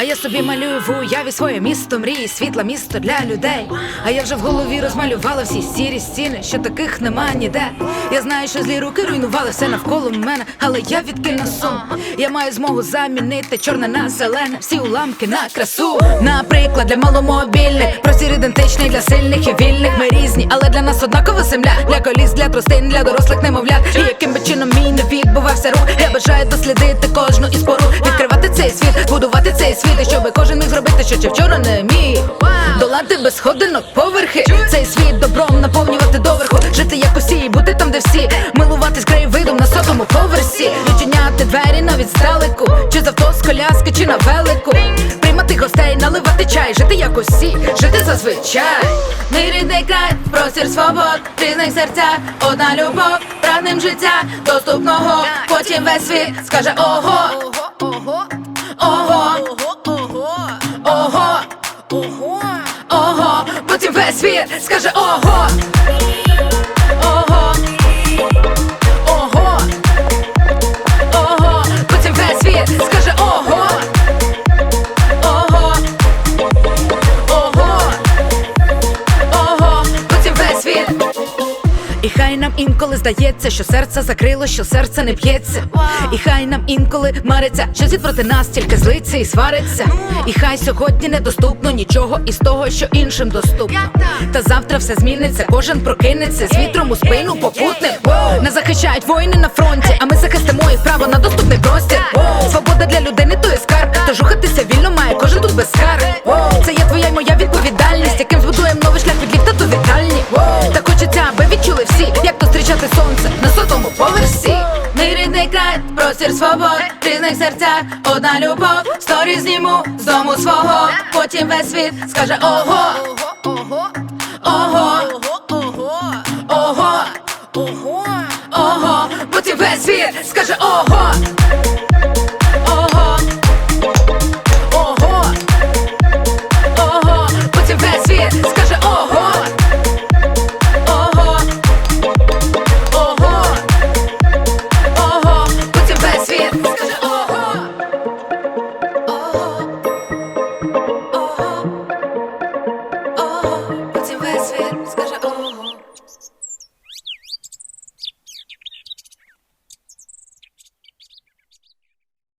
А я собі малюю в уяві своє місто мрії, світле місто для людей. А я вже в голові розмалювала всі сірі стіни, що таких нема ніде. Я знаю, що злі руки руйнували все навколо мене, але я відкину сум. Я маю змогу замінити чорне на зелене, всі уламки на красу. Наприклад, для маломобільних, простір ідентичний для сильних і вільних. Ми різні, але для нас однакова земля. Для коліс, для тростин, для дорослих немовлят. І яким би чином мій не відбувався рух, я бажаю дослідити кожну із пору, цей світ, будувати цей світ, і щоби кожен міг зробити, що ще вчора не міг. Долати без сходинок поверхи, цей світ добром наповнювати доверху, жити як усі, бути там, де всі, милуватись краєвидом на сотому поверсі, відчиняти двері навіть здалеку, чи з авто з коляски, чи на велику, приймати гостей, наливати чай, жити як усі, жити зазвичай. Мій рідний край, простір свобод, різних серця, одна любов, прагнем життя, доступного, потім весь світ скаже ого, ого, весь світ скаже ого, хай нам інколи здається, що серце закрило, що серце не б'ється. І хай нам інколи мариться, що світ проти нас тільки злиться і свариться. І хай сьогодні недоступно нічого із того, що іншим доступно. Та завтра все зміниться, кожен прокинеться з вітром у спину попутним. Не захищають воїни на фронті, а ми захистимо їх право на доступний простір. Аби всі, як то зустрічати сонце на сотому поверсі. Мій рідний край, простір свобод, різних серцях, одна любов, сторі зніму з дому свого, потім весь світ скаже ого, ого, ого, ого, ого, потім весь світ скаже ого. Ого,